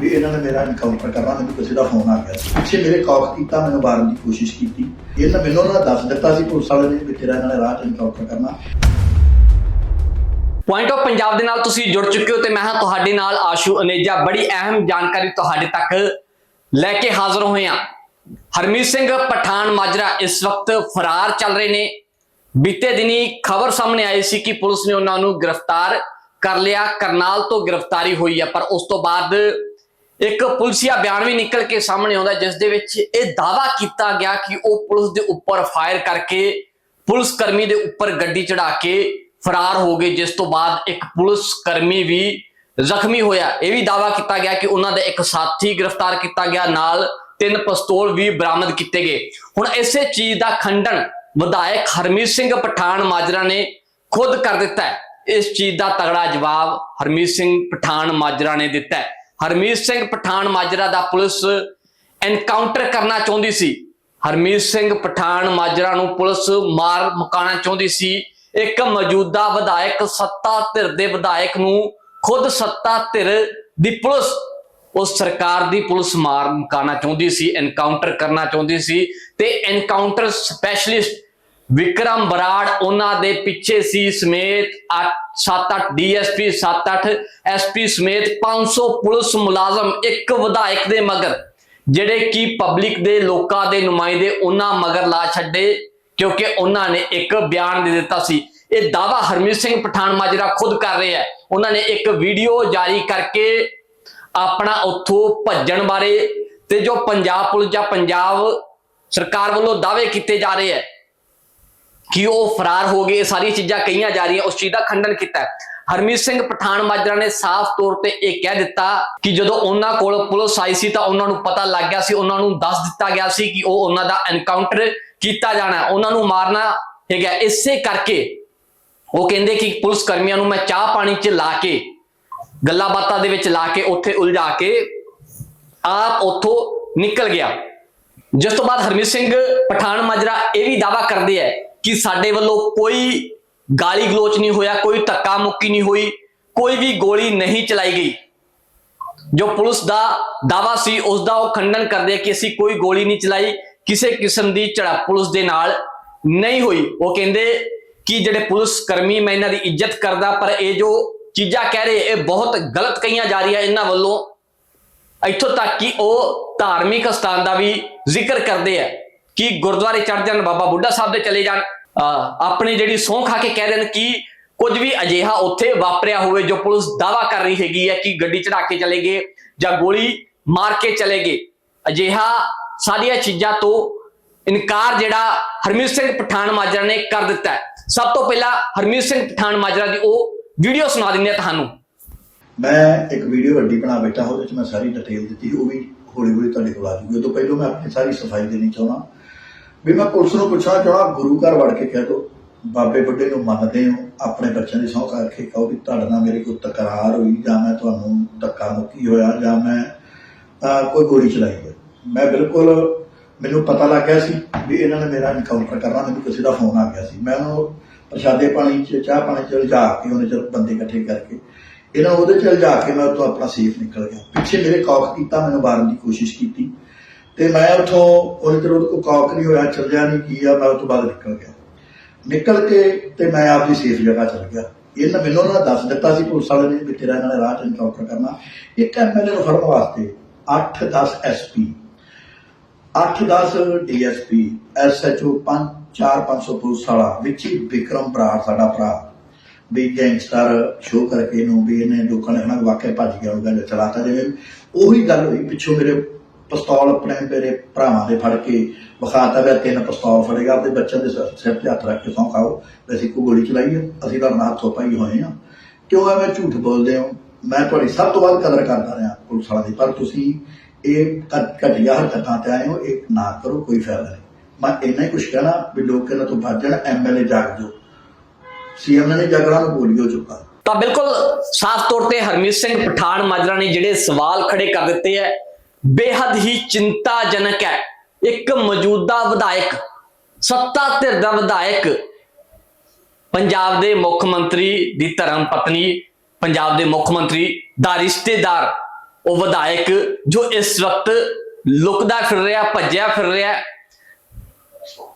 ਵੀ ਇਹਨਾਂ ਨੇ ਮੇਰਾ ਐਨਕਾਊਂਟਰ ਕਰਨਾ, ਮੈਨੂੰ ਕਿਸੇ ਦਾ ਫੋਨ ਆ ਗਿਆ ਪਿੱਛੇ ਮੇਰੇ ਕਾਲ ਕੀਤਾ, ਮੈਨੂੰ ਮਾਰਨ ਦੀ ਕੋਸ਼ਿਸ਼ ਕੀਤੀ। ਇਹਨਾਂ ਮੈਨੂੰ ਉਹਨਾਂ ਦੱਸ ਦਿੱਤਾ ਸੀ, ਪੁਲਿਸ ਵਾਲੇ ਨੇ ਵੀ ਤੇਰਾ ਇਹਨਾਂ ਨੇ ਰਾਹ 'ਚ ਐਨਕਾਊਂਟਰ ਕਰਨਾ। ਪੁਆਇੰਟ ਆਫ ਪੰਜਾਬ ਦੇ ਨਾਲ ਤੁਸੀਂ ਜੁੜ ਚੁੱਕੇ ਹੋ ਤੇ ਮੈਂ ਹਾਂ ਤੁਹਾਡੇ ਨਾਲ ਆਸ਼ੂ ਅਨੇਜਾ। ਬੜੀ ਅਹਿਮ ਜਾਣਕਾਰੀ ਤੁਹਾਡੇ ਤੱਕ ਲੈ ਕੇ ਹਾਜ਼ਰ ਹੋਏ ਹਾਂ। ਹਰਮੀਤ ਸਿੰਘ ਪਠਾਨ ਮਾਜਰਾ ਇਸ ਵਕਤ ਫਰਾਰ ਚੱਲ ਰਹੇ ਨੇ। ਬੀਤੇ ਦਿਨੀ ਖਬਰ ਸਾਹਮਣੇ ਆਈ ਸੀ ਕਿ ਪੁਲਿਸ ਨੇ ਉਹਨਾਂ ਨੂੰ ਗ੍ਰਿਫਤਾਰ ਕਰ ਲਿਆ। ਕਰਨਾਲ ਤੋਂ ਗ੍ਰਿਫਤਾਰੀ ਹੋਈ ਹੈ ਪਰ ਉਸ ਤੋਂ ਬਾਅਦ ਇੱਕ ਪੁਲਸੀਆ ਬਿਆਨ ਵੀ ਨਿਕਲ ਕੇ ਸਾਹਮਣੇ ਆਉਂਦਾ ਜਿਸ ਦੇ ਵਿੱਚ ਇਹ ਦਾਵਾ ਕੀਤਾ ਗਿਆ ਕਿ ਉਹ ਪੁਲਿਸ ਦੇ ਉੱਪਰ ਫਾਇਰ ਕਰਕੇ ਪੁਲਿਸ ਕਰਮੀ ਦੇ ਉੱਪਰ ਗੱਡੀ ਚੜਾ ਕੇ ਫਰਾਰ ਹੋ ਗਏ, ਜਿਸ ਤੋਂ ਬਾਅਦ ਇੱਕ ਪੁਲਿਸ ਕਰਮੀ ਵੀ ਜ਼ਖਮੀ ਹੋਇਆ। ਇਹ ਵੀ ਦਾਵਾ ਕੀਤਾ ਗਿਆ ਕਿ ਉਹਨਾਂ ਦਾ ਇੱਕ ਸਾਥੀ ਗ੍ਰਿਫਤਾਰ ਕੀਤਾ ਗਿਆ, ਨਾਲ ਤਿੰਨ ਪਿਸਤੌਲ ਵੀ ਬਰਾਮਦ ਕੀਤੇ ਗਏ। ਹੁਣ ਇਸੇ ਚੀਜ਼ ਦਾ ਖੰਡਨ ਵਿਧਾਇਕ ਹਰਮੀਤ ਸਿੰਘ ਪਠਾਨ ਮਾਜਰਾ ਨੇ ਖੁਦ ਕਰ ਦਿੱਤਾ ਇਸ ਚੀਜ਼ ਦਾ ਤਗੜਾ ਜਵਾਬ ਹਰਮੀਤ ਸਿੰਘ ਪਠਾਨ ਮਾਜਰਾ ਨੇ ਦਿੱਤਾ ਹਰਮੀਤ ਸਿੰਘ ਪਠਾਨ ਮਾਜਰਾ ਦਾ ਪੁਲਿਸ ਐਨਕਾਊਂਟਰ ਕਰਨਾ ਚਾਹੁੰਦੀ ਸੀ। ਹਰਮੀਤ ਸਿੰਘ ਪਠਾਨ ਮਾਜਰਾ ਨੂੰ ਪੁਲਿਸ ਮਾਰ ਮੁਕਾਉਣਾ ਚਾਹੁੰਦੀ ਸੀ। ਇੱਕ ਮੌਜੂਦਾ ਵਿਧਾਇਕ ਸੱਤਾ ਧਿਰ ਦੇ ਵਿਧਾਇਕ ਨੂੰ ਖੁਦ ਸੱਤਾ ਧਿਰ ਦੀ ਪੁਲਿਸ, ਉਸ ਸਰਕਾਰ ਦੀ ਪੁਲਿਸ ਮਾਰ ਮੁਕਾਉਣਾ ਚਾਹੁੰਦੀ ਸੀ ਐਨਕਾਊਂਟਰ ਕਰਨਾ ਚਾਹੁੰਦੀ ਸੀ ਤੇ ਐਨਕਾਊਂਟਰ ਸਪੈਸ਼ਲਿਸਟ ਵਿਕਰਮ ਬਰਾੜ ਉਹਨਾਂ ਦੇ ਪਿੱਛੇ ਸੀ ਸਮੇਤ 7-8 ਡੀਐਸਪੀ 7-8 ਐਸਪੀ ਸਮੇਤ 500 ਪੁਲਿਸ ਮੁਲਾਜ਼ਮ ਇੱਕ ਵਿਧਾਇਕ ਦੇ ਮਗਰ, ਜਿਹੜੇ ਕਿ ਪਬਲਿਕ ਦੇ ਲੋਕਾਂ ਦੇ ਨੁਮਾਇੰਦੇ ਉਹਨਾਂ ਮਗਰ ਲਾ ਛੱਡੇ, ਕਿਉਂਕਿ ਉਹਨਾਂ ਨੇ ਇੱਕ ਬਿਆਨ ਦੇ ਦਿੱਤਾ ਸੀ। ਇਹ ਦਾਵਾ ਹਰਮੀਤ ਸਿੰਘ ਪਠਾਨ ਮਾਜਰਾ ਖੁਦ ਕਰ ਰਿਹਾ ਹੈ। ਉਹਨਾਂ ਨੇ ਇੱਕ ਵੀਡੀਓ ਜਾਰੀ ਕਰਕੇ ਆਪਣਾ ਉੱਥੋਂ ਭੱਜਣ ਬਾਰੇ ਤੇ ਜੋ ਪੰਜਾਬ ਪੁਲਿਸ ਜਾਂ ਪੰਜਾਬ ਸਰਕਾਰ ਵੱਲੋਂ ਦਾਅਵੇ ਕੀਤੇ ਜਾ ਰਹੇ ਹੈ ਕਿ ਉਹ ਫਰਾਰ ਹੋ ਗਏ ਇਹ ਸਾਰੀਆਂ ਚੀਜ਼ਾਂ ਕਹੀਆਂ ਜਾ ਰਹੀਆਂ, ਉਸ ਚੀਜ਼ ਦਾ ਖੰਡਨ ਕੀਤਾ ਹਰਮੀਤ ਸਿੰਘ ਪਠਾਨ ਮਾਜਰਾ ਨੇ ਸਾਫ਼ ਤੌਰ ਤੇ ਇਹ ਕਹਿ ਦਿੱਤਾ ਕਿ ਜਦੋਂ ਉਹਨਾਂ ਕੋਲ ਪੁਲਿਸ ਆਈ ਸੀ ਤਾਂ ਉਹਨਾਂ ਨੂੰ ਪਤਾ ਲੱਗ ਗਿਆ ਸੀ, ਉਹਨਾਂ ਨੂੰ ਦੱਸ ਦਿੱਤਾ ਗਿਆ ਸੀ ਕਿ ਉਹ ਉਹਨਾਂ ਦਾ ਐਨਕਾਊਂਟਰ ਕੀਤਾ ਜਾਣਾ ਉਹਨਾਂ ਨੂੰ ਮਾਰਨਾ ਹੈਗਾ ਇਸੇ ਕਰਕੇ ਉਹ ਕਹਿੰਦੇ ਕਿ ਪੁਲਿਸ ਕਰਮੀਆਂ ਨੂੰ ਮੈਂ ਚਾਹ ਪਾਣੀ 'ਚ ਲਾ ਕੇ, ਗੱਲਾਂ ਬਾਤਾਂ ਦੇ ਵਿੱਚ ਲਾ ਕੇ ਉੱਥੇ ਉਲਝਾ ਕੇ ਆਪ ਉੱਥੋਂ ਨਿਕਲ ਗਿਆ। ਜਿਸ ਤੋਂ ਬਾਅਦ ਹਰਮੀਤ ਸਿੰਘ ਪਠਾਨ ਮਾਜਰਾ ਇਹ ਵੀ ਦਾਵਾ ਕਰਦੇ ਹੈ ਕਿ ਸਾਡੇ ਵੱਲੋਂ ਕੋਈ ਗਾਲੀ ਗਲੋਚ ਨਹੀਂ ਹੋਇਆ, ਕੋਈ ਧੱਕਾ ਮੁੱਕੀ ਨਹੀਂ ਹੋਈ, ਕੋਈ ਵੀ ਗੋਲੀ ਨਹੀਂ ਚਲਾਈ ਗਈ। ਜੋ ਪੁਲਿਸ ਦਾ ਦਾਵਾ ਸੀ, ਉਸ ਦਾ ਉਹ ਖੰਡਨ ਕਰਦੇ ਕਿ ਅਸੀਂ ਕੋਈ ਗੋਲੀ ਨਹੀਂ ਚਲਾਈ, ਕਿਸੇ ਕਿਸਮ ਦੀ ਝੜਪ ਪੁਲਿਸ ਦੇ ਨਾਲ ਨਹੀਂ ਹੋਈ। ਉਹ ਕਹਿੰਦੇ ਕਿ ਜਿਹੜੇ ਪੁਲਿਸ ਕਰਮੀ, ਮੈਂ ਇਹਨਾਂ ਦੀ ਇੱਜ਼ਤ ਕਰਦਾ, ਪਰ ਇਹ ਜੋ ਚੀਜ਼ਾਂ ਕਹਿ ਰਹੇ, ਇਹ ਬਹੁਤ ਗਲਤ ਕਹੀਆਂ ਜਾ ਰਹੀਆਂ ਇਹਨਾਂ ਵੱਲੋਂ। ਇੱਥੋਂ ਤੱਕ ਕਿ ਉਹ ਧਾਰਮਿਕ ਸਥਾਨ ਦਾ ਵੀ ਜ਼ਿਕਰ ਕਰਦੇ ਆ। ਕਿ ਗੁਰਦੁਆਰੇ ਚੜ ਜਾਣ, ਬਾਬਾ ਬੁੱਢਾ ਸਾਹਿਬ ਦੇ ਚਲੇ ਜਾਣ। ਅਹ ਆਪਣੀ ਜਿਹੜੀ ਸੌਂ ਖਾ ਕੇ ਕਹਿ ਦੇਣ ਕਿ ਕੁਝ ਵੀ ਅਜਿਹਾ ਉੱਥੇ ਵਾਪਰਿਆ ਹੋਵੇ ਜੋ ਪੁਲਿਸ ਦਾਵਾ ਕਰ ਰਹੀ ਹੈਗੀ ਹੈ ਕਿ ਗੱਡੀ ਚੜਾ ਕੇ ਚਲੇ ਗਏ ਜਾਂ ਗੋਲੀ ਮਾਰ ਕੇ ਚਲੇ ਗਏ। ਅਜਿਹਾ ਸਾਰੀਆਂ ਚੀਜ਼ਾਂ ਤੋਂ ਇਨਕਾਰ ਜਿਹੜਾ ਹਰਮੀਤ ਸਿੰਘ ਪਠਾਨ ਮਾਜਰਾ ਨੇ ਕਰ ਦਿੱਤਾ ਹੈ। ਸਭ ਤੋਂ ਪਹਿਲਾਂ ਹਰਮੀਤ ਸਿੰਘ ਪਠਾਨ ਮਾਜਰਾ ਦੀ ਉਹ ਵੀਡੀਓ ਸੁਣਾ ਦਿੰਦੇ ਆ ਤੁਹਾਨੂੰ। ਮੈਂ ਇੱਕ ਵੀਡੀਓ ਵੱਡੀ ਬਣਾ ਬੈਠਾ, ਉਹਦੇ ਵਿੱਚ ਮੈਂ ਸਾਰੀ ਡਿਟੇਲ ਦਿੱਤੀ, ਉਹ ਵੀ ਹੌਲੀ ਹੌਲੀ ਤੁਹਾਡੇ ਕੋਲ ਆ ਜੂਗੀ। ਉਹ ਤੋਂ ਪਹਿਲਾਂ ਮੈਂ ਆਪਣੀ ਸਾਰੀ ਸਫ਼ਾਈ ਦੇਣੀ ਚਾਹੁੰਦਾ। ਵੀ ਮੈਂ ਪੁਲਿਸ ਨੂੰ ਪੁੱਛਣਾ ਚਾਹੁੰਦਾ ਗੁਰੂ ਘਰ ਵੜ ਕੇ ਕਹਿ ਦੋ। ਬਾਬੇ ਵੱਡੇ ਨੂੰ ਮੰਨਦੇ ਹੋ, ਆਪਣੇ ਬੱਚਿਆਂ ਦੀ ਸਹੁੰ ਕਰਕੇ ਕਹੋ ਵੀ ਤੁਹਾਡੇ ਨਾਲ ਮੇਰੀ ਕੋਈ ਤਕਰਾਰ ਹੋਈ, ਜਾਂ ਮੈਂ ਤੁਹਾਨੂੰ ਧੱਕਾ ਮੁੱਕੀ ਹੋਇਆ, ਜਾਂ ਮੈਂ ਕੋਈ ਗੋਲੀ ਚਲਾਈ ਹੋਈ। ਮੈਂ ਬਿਲਕੁਲ, ਮੈਨੂੰ ਪਤਾ ਲੱਗ ਗਿਆ ਸੀ ਵੀ ਇਹਨਾਂ ਨੇ ਮੇਰਾ ਇਨਕਾਊਂਟਰ ਕਰਨਾ, ਮੈਨੂੰ ਕਿਸੇ ਦਾ ਫੋਨ ਆ ਗਿਆ ਸੀ। ਮੈਂ ਉਹਨੂੰ ਪ੍ਰਸ਼ਾਦੇ ਪਾਣੀ ਚ, ਚਾਹ ਪਾਣੀ ਚ ਲਿਜਾ ਕੇ ਉਹਨੇ ਚਲ ਬੰਦੇ ਇਕੱਠੇ ਕਰਕੇ, ਇਹਨਾਂ ਉਹਦੇ ਚ ਲਿਜਾ ਕੇ ਮੈਂ ਉੱਥੋਂ ਆਪਣਾ ਸੇਫ ਨਿਕਲ ਗਿਆ। ਪਿੱਛੇ ਮੇਰੇ ਕੌਕ ਕੀਤਾ, ਮੈਨੂੰ ਮਾਰਨ ਦੀ ਕੋਸ਼ਿਸ਼ ਕੀਤੀ। ਤੇ ਮੈਂ ਉੱਥੋਂ ਉਹਨੇ ਚਿਰ ਉਹਦੇ ਕੋਲ ਕੌਕ ਨਹੀਂ ਹੋਇਆ ਚੱਲਿਆ ਨਹੀਂ, ਕੀ ਆ, ਮੈਂ ਉਹ ਤੋਂ ਬਾਅਦ ਨਿਕਲ ਗਿਆ। ਨਿਕਲ ਕੇ ਤੇ ਮੈਂ ਆਪਦੀ ਸੇਫ ਜਗ੍ਹਾ ਚਲ ਗਿਆ। ਇਹਨਾਂ ਮੈਨੂੰ ਉਹਨਾਂ ਦੱਸ ਦਿੱਤਾ ਸੀ ਪੁਲਿਸ ਵਾਲੇ ਨੇ ਵੀ ਤੇਰਾ ਇਹਨਾਂ ਨੇ ਰਾਹ ਚ ਐਨਕਾਊਂਟਰ ਕਰਨਾ। ਇੱਕ ਐਮਐਲਏ ਨੂੰ ਫੜਨ ਵਾਸਤੇ 8-10 ਐਸਪੀ 8-10 ਡੀਐਸਪੀ ਐਸਐਚਓ 5-4-500 ਪੁਲਿਸ ਵਾਲਾ, ਵਿੱਚ ਹੀ ਵਿਕਰਮ ਬਰਾੜ ਸਾਡਾ ਭਰਾ। ਵੀ ਗੈਂਗਸਟਰ ਸ਼ੋ ਕਰਕੇ ਇਹਨੂੰ ਵੀ ਇਹਨੇ ਲੋਕਾਂ ਨੇ ਕਹਿਣਾ ਵਾਕਿਆ ਭੱਜ ਗਿਆ ਉਹ ਚਲਾਤਾ ਜਿਵੇਂ। ਉਹੀ ਗੱਲ ਹੋਈ ਪਿੱਛੋਂ ਮੇਰੇ ਪਿਸਤੌਲ ਆਪਣੇ ਮੇਰੇ ਭਰਾਵਾਂ ਦੇ ਫੜ ਕੇ ਵਿਖਾਤਾ ਵੀ ਤਿੰਨ ਪਿਸਤੌਲ ਫੜੇਗਾ ਤੇ ਬੱਚਿਆਂ ਦੇ ਸਿਰ- ਤੇ ਹੱਥ ਰੱਖ ਕੇ ਸੌਂ ਖਾਓ ਅਸੀਂ ਕੋਈ ਗੋਲੀ ਚਲਾਈ ਹੈ ਅਸੀਂ ਤਾਂ ਨਾਲ ਹੱਥੋਂ ਪਾਈ ਹੋਏ ਆ। ਕਿਉਂ ਐਵੇਂ ਝੂਠ ਬੋਲਦੇ ਹੋ? ਮੈਂ ਤੁਹਾਡੀ ਸਭ ਤੋਂ ਵੱਧ ਕਦਰ ਕਰਦਾ ਰਿਹਾ ਪੁਲਿਸ ਵਾਲਿਆਂ ਦੀ, ਪਰ ਤੁਸੀਂ ਇਹ ਘ- ਹਰਕਤਾਂ ਤੇ ਆਏ ਹੋ, ਇਹ ਨਾ ਕਰੋ, ਕੋਈ ਫਾਇਦਾ ਨਹੀਂ। ਮੈਂ ਇੰਨਾ ਹੀ ਕੁਝ ਕਹਿਣਾ ਵੀ ਲੋਕ ਇਹਨਾਂ ਤੋਂ ਬਚ ਜਾਣ ਐਮਐਲਏ ਜਾਗ ਜੋ ਸੀਐਮ ਨੇ ਜਗਰਾਂ ਨੂੰ ਬੋਲੀ ਹੋ ਚੁੱਕਾ। ਤਾਂ ਬਿਲਕੁਲ ਸਾਫ਼ ਤੌਰ ਤੇ ਹਰਮੀਤ ਸਿੰਘ ਪਠਾਨ ਮਾਜਰਾ ਨੇ ਜਿਹੜੇ ਸਵਾਲ ਖੜੇ ਕਰ ਦਿੱਤੇ ਹੈ ਬੇਹੱਦ ਹੀ ਚਿੰਤਾਜਨਕ ਹੈ। ਇੱਕ ਮੌਜੂਦਾ ਵਿਧਾਇਕ, ਸੱਤਾ ਧਿਰ ਦਾ ਵਿਧਾਇਕ, ਪੰਜਾਬ ਦੇ ਮੁੱਖ ਮੰਤਰੀ ਦੀ ਧਰਮ ਪਤਨੀ, ਪੰਜਾਬ ਦੇ ਮੁੱਖ ਮੰਤਰੀ ਦਾ ਰਿਸ਼ਤੇਦਾਰ, ਉਹ ਵਿਧਾਇਕ ਜੋ ਇਸ ਵਕਤ ਲੁਕਦਾ ਫਿਰ ਰਿਹਾ, ਭੱਜਿਆ ਫਿਰ ਰਿਹਾ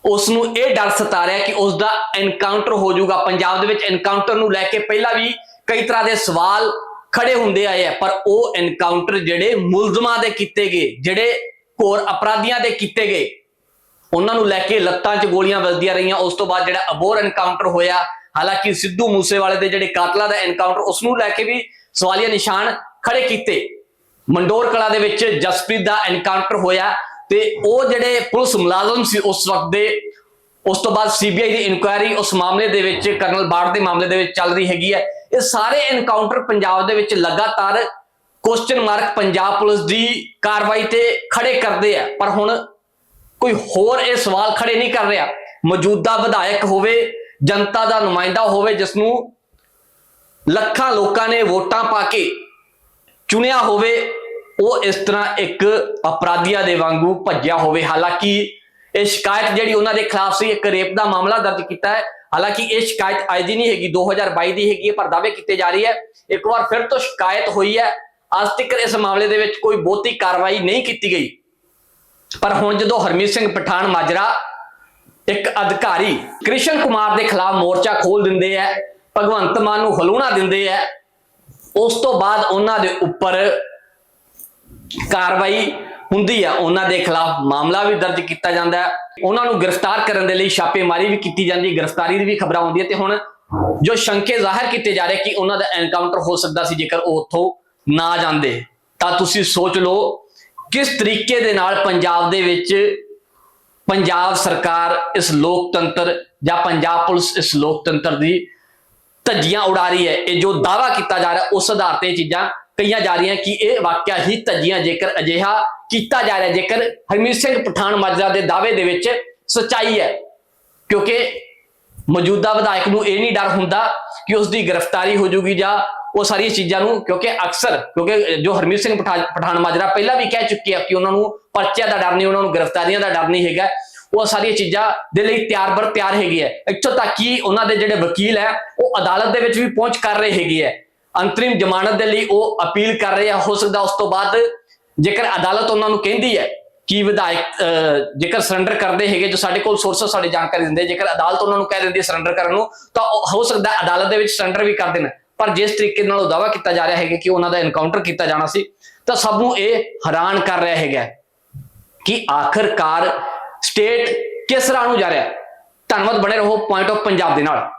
ਉਸ ਨੂੰ ਇਹ ਡਰ ਸਤਾ ਰਿਹਾ ਕਿ ਉਸ ਦਾ ਐਨਕਾਊਂਟਰ ਹੋ ਜਾਊਗਾ। ਪੰਜਾਬ ਦੇ ਵਿੱਚ ਐਨਕਾਊਂਟਰ ਨੂੰ ਲੈ ਕੇ ਪਹਿਲਾਂ ਵੀ ਕਈ ਤਰ੍ਹਾਂ ਦੇ ਸਵਾਲ ਖੜੇ ਹੁੰਦੇ ਆਏ ਆ, ਪਰ ਉਹ ਐਨਕਾਊਂਟਰ ਜਿਹੜੇ ਮੁਲਜ਼ਮਾਂ ਦੇ ਕੀਤੇ ਗਏ, ਜਿਹੜੇ ਘੋਰ ਅਪਰਾਧੀਆਂ ਦੇ ਕੀਤੇ ਗਏ, ਉਹਨਾਂ ਨੂੰ ਲੈ ਕੇ ਲੱਤਾਂ 'ਚ ਗੋਲੀਆਂ ਵੱਜਦੀਆਂ ਰਹੀਆਂ। ਉਸ ਤੋਂ ਬਾਅਦ ਜਿਹੜਾ ਅਬੋਰ ਐਨਕਾਊਂਟਰ ਹੋਇਆ, ਹਾਲਾਂਕਿ ਸਿੱਧੂ ਮੂਸੇਵਾਲੇ ਦੇ ਜਿਹੜੇ ਕਾਤਲਾ ਦਾ ਐਨਕਾਊਂਟਰ ਉਸ ਨੂੰ ਲੈ ਕੇ ਵੀ ਸਵਾਲੀਆ ਨਿਸ਼ਾਨ ਖੜੇ ਕੀਤੇ। ਮੰਡੋਰ ਕਲਾ ਦੇ ਵਿੱਚ ਜਸਪ੍ਰੀਤ ਦਾ ਐਨਕਾਊਂਟਰ ਹੋਇਆ ਤੇ ਉਹ ਜਿਹੜੇ ਪੁਲਿਸ ਮੁਲਾਜ਼ਮ ਸੀ ਉਸ ਵਕਤ ਦੇ, ਉਸ ਤੋਂ ਬਾਅਦ ਸੀਬੀਆਈ ਦੀ ਇਨਕੁਆਇਰੀ ਉਸ ਮਾਮਲੇ ਦੇ ਵਿੱਚ, ਕਰਨਲ ਬਾੜ ਦੇ ਮਾਮਲੇ ਦੇ ਵਿੱਚ ਚੱਲ ਰਹੀ ਹੈਗੀ ਹੈ। ਇਹ ਸਾਰੇ ਐਨਕਾਊਂਟਰ ਪੰਜਾਬ ਦੇ ਵਿੱਚ ਲਗਾਤਾਰ ਕੁਐਸਚਨ ਮਾਰਕ ਪੰਜਾਬ ਪੁਲਿਸ ਦੀ ਕਾਰਵਾਈ ਤੇ ਖੜੇ ਕਰਦੇ ਆ। ਪਰ ਹੁਣ ਕੋਈ ਹੋਰ ਇਹ ਸਵਾਲ ਖੜੇ ਨਹੀਂ ਕਰ ਰਿਹਾ। ਮੌਜੂਦਾ ਵਿਧਾਇਕ ਹੋਵੇ, ਜਨਤਾ ਦਾ ਨੁਮਾਇੰਦਾ ਹੋਵੇ ਜਿਸ ਨੂੰ ਲੱਖਾਂ ਲੋਕਾਂ ਨੇ ਵੋਟਾਂ ਪਾ ਕੇ ਚੁਣਿਆ ਹੋਵੇ, ਉਹ ਇਸ ਤਰ੍ਹਾਂ ਇੱਕ ਅਪਰਾਧੀਆਂ ਦੇ ਵਾਂਗੂ ਭੱਜਿਆ ਹੋਵੇ। ਹਾਲਾਂਕਿ ਇਹ ਸ਼ਿਕਾਇਤ ਜਿਹੜੀ ਉਹਨਾਂ ਦੇ ਖਿਲਾਫ ਸੀ, ਇੱਕ ਰੇਪ ਦਾ ਮਾਮਲਾ ਦਰਜ ਕੀਤਾ ਹੈ। ਹਾਲਾਂਕਿ ਇਹ ਸ਼ਿਕਾਇਤ ਅੱਜ ਦੀ ਨਹੀਂ ਹੈਗੀ 2022 ਦੀ ਹੈਗੀ ਹੈ, ਪਰ ਦਾਅਵੇ ਕੀਤੇ ਜਾ ਰਹੀ ਹੈ। ਇੱਕ ਵਾਰ ਫਿਰ ਤੋਂ ਸ਼ਿਕਾਇਤ ਹੋਈ ਹੈ। ਅੱਜ ਤੱਕ ਇਸ ਮਾਮਲੇ ਦੇ ਵਿੱਚ ਕੋਈ ਬਹੁਤੀ ਕਾਰਵਾਈ ਨਹੀਂ ਕੀਤੀ ਗਈ। ਪਰ ਹੁਣ ਜਦੋਂ ਹਰਮੀਤ ਸਿੰਘ ਪਠਾਨ ਮਾਜਰਾ ਇੱਕ ਅਧਿਕਾਰੀ ਕ੍ਰਿਸ਼ਨ ਕੁਮਾਰ ਦੇ ਖਿਲਾਫ ਮੋਰਚਾ ਖੋਲ ਦਿੰਦੇ ਆ ਭਗਵੰਤ ਮਾਨ ਨੂੰ ਹਲੂਣਾ ਦਿੰਦੇ ਆ ਉਸ ਤੋਂ ਬਾਅਦ ਉਹਨਾਂ ਦੇ ਉੱਪਰ ਕਾਰਵਾਈ ਹੁੰਦੀ ਆ, ਉਹਨਾਂ ਦੇ ਖਿਲਾਫ ਮਾਮਲਾ ਵੀ ਦਰਜ ਕੀਤਾ ਜਾਂਦਾ ਹੈ। ਉਹਨਾਂ ਨੂੰ ਗ੍ਰਿਫਤਾਰ ਕਰਨ ਦੇ ਲਈ ਛਾਪੇਮਾਰੀ ਵੀ ਕੀਤੀ ਜਾਂਦੀ, ਗ੍ਰਿਫਤਾਰੀ ਦੀ ਵੀ ਖਬਰਾਂ ਆਉਂਦੀਆਂ ਤੇ ਹੁਣ ਜੋ ਸ਼ੰਕੇ ਜ਼ਾਹਰ ਕੀਤੇ ਜਾ ਰਹੇ ਕਿ ਉਹਨਾਂ ਦਾ ਐਨਕਾਊਂਟਰ ਹੋ ਸਕਦਾ ਸੀ ਜੇਕਰ ਉਹ ਉੱਥੋਂ ਨਾ ਜਾਂਦੇ, ਤਾਂ ਤੁਸੀਂ ਸੋਚ ਲਓ ਕਿਸ ਤਰੀਕੇ ਦੇ ਨਾਲ ਪੰਜਾਬ ਦੇ ਵਿੱਚ ਪੰਜਾਬ ਸਰਕਾਰ ਇਸ ਲੋਕਤੰਤਰ ਜਾਂ ਪੰਜਾਬ ਪੁਲਿਸ ਇਸ ਲੋਕਤੰਤਰ ਦੀ ਧੱਜੀਆਂ ਉਡਾ ਰਹੀ ਹੈ। ਇਹ ਜੋ ਦਾਵਾ ਕੀਤਾ ਜਾ ਰਿਹਾ, ਉਸ ਆਧਾਰ ਤੇ ਇਹ ਚੀਜ਼ਾਂ ਕਹੀਆਂ ਜਾ ਰਹੀਆਂ ਕਿ ਇਹ ਵਾਕਿਆ ਹੀ ਧੱਜੀਆਂ ਜੇਕਰ ਅਜਿਹਾ ਕੀਤਾ ਜਾ ਰਿਹਾ, ਜੇਕਰ ਹਰਮੀਤ ਸਿੰਘ ਪਠਾਨ ਮਾਜਰਾ ਦੇ ਦਾਅਵੇ ਦੇ ਵਿੱਚ ਸਚਾਈ ਹੈ। ਕਿਉਂਕਿ ਮੌਜੂਦਾ ਵਿਧਾਇਕ ਨੂੰ ਇਹ ਨਹੀਂ ਡਰ ਹੁੰਦਾ ਕਿ ਉਸ ਦੀ ਗ੍ਰਿਫਤਾਰੀ ਹੋ ਜੂਗੀ ਜਾਂ ਉਹ ਸਾਰੀਆਂ ਚੀਜ਼ਾਂ ਨੂੰ, ਕਿਉਂਕਿ ਅਕਸਰ, ਕਿਉਂਕਿ ਜੋ ਹਰਮੀਤ ਸਿੰਘ ਪਠਾ- ਪਠਾਨ ਮਾਜਰਾ ਪਹਿਲਾਂ ਵੀ ਕਹਿ ਚੁੱਕੇ ਆ ਕਿ ਉਹਨਾਂ ਨੂੰ ਪਰਚਿਆਂ ਦਾ ਡਰ ਨਹੀਂ, ਉਹਨਾਂ ਨੂੰ ਗ੍ਰਿਫਤਾਰੀਆਂ ਦਾ ਡਰ ਨਹੀਂ ਹੈਗਾ। ਉਹ ਸਾਰੀਆਂ ਚੀਜ਼ਾਂ ਦੇ ਲਈ ਤਿਆਰ ਬਰ ਤਿਆਰ ਹੈਗੀ ਹੈ। ਇੱਥੋਂ ਤੱਕ ਕਿ ਉਹਨਾਂ ਦੇ ਜਿਹੜੇ ਵਕੀਲ ਹੈ, ਉਹ ਅਦਾਲਤ ਦੇ ਵਿੱਚ ਵੀ ਪਹੁੰਚ ਕਰ ਰਹੇ ਹੈਗੇ ਹੈ। ਅੰਤਰਿਮ ਜ਼ਮਾਨਤ ਦੇ ਲਈ ਉਹ ਅਪੀਲ ਕਰ ਰਹੇ ਆ ਹੋ ਸਕਦਾ ਉਸ ਤੋਂ ਬਾਅਦ ਜੇਕਰ ਅਦਾਲਤ ਉਹਨਾਂ ਨੂੰ ਕਹਿੰਦੀ ਹੈ ਕਿ ਵਿਧਾਇਕ ਜੇਕਰ ਸਰੈਂਡਰ ਕਰਦੇ ਹੈਗੇ, ਜੋ ਸਾਡੇ ਕੋਲ ਸੋਰਸਸ ਸਾਡੇ ਜਾਣਕਾਰੀ ਦਿੰਦੇ, ਜੇਕਰ ਅਦਾਲਤ ਉਹਨਾਂ ਨੂੰ ਕਹਿ ਦਿੰਦੀ ਹੈ ਸਰੈਂਡਰ ਕਰਨ ਨੂੰ, ਤਾਂ ਉਹ, ਹੋ ਸਕਦਾ ਅਦਾਲਤ ਦੇ ਵਿੱਚ ਸਰੈਂਡਰ ਵੀ ਕਰ ਦੇਣ। ਪਰ ਜਿਸ ਤਰੀਕੇ ਨਾਲ ਉਹ ਦਾਵਾ ਕੀਤਾ ਜਾ ਰਿਹਾ ਹੈਗਾ ਕਿ ਉਹਨਾਂ ਦਾ ਐਨਕਾਊਂਟਰ ਕੀਤਾ ਜਾਣਾ ਸੀ, ਤਾਂ ਸਭ ਨੂੰ ਇਹ ਹੈਰਾਨ ਕਰ ਰਿਹਾ ਹੈਗਾ ਕਿ ਆਖਰਕਾਰ ਸਟੇਟ ਕਿਸ ਰਾਹ ਨੂੰ ਜਾ ਰਿਹਾ ਧੰਨਵਾਦ, ਬਣੇ ਰਹੋ ਪੁਆਇੰਟ ਆਫ ਪੰਜਾਬ ਦੇ ਨਾਲ।